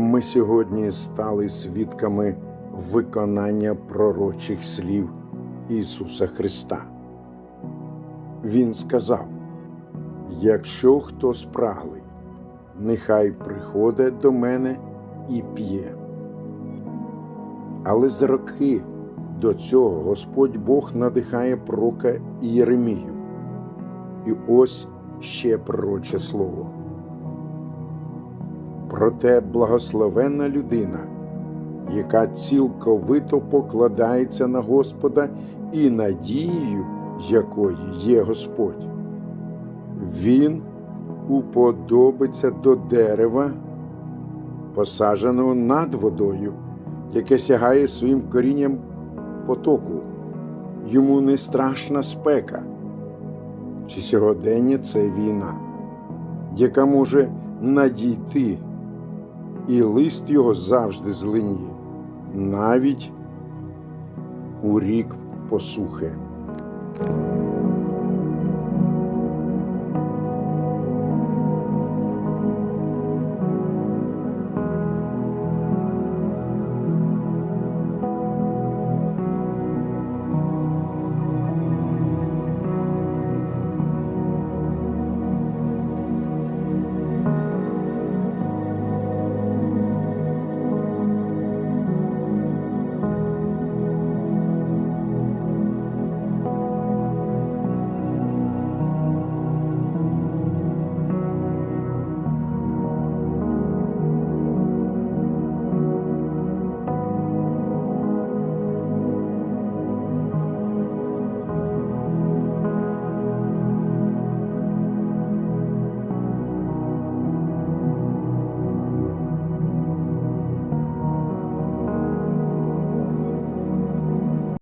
Ми сьогодні стали свідками виконання пророчих слів Ісуса Христа. Він сказав: Якщо хто спраглий, нехай приходить до мене і п'є. Але за роки до цього Господь Бог надихає пророка Єремію. І ось ще пророче слово. Проте благословенна людина, яка цілковито покладається на Господа і надією, якої є Господь. Він уподобиться до дерева, посадженого над водою, яке сягає своїм корінням потоку. Йому не страшна спека. Чи сьогодення це війна, яка може надійти, і лист його завжди зеленіє, навіть у рік посухи.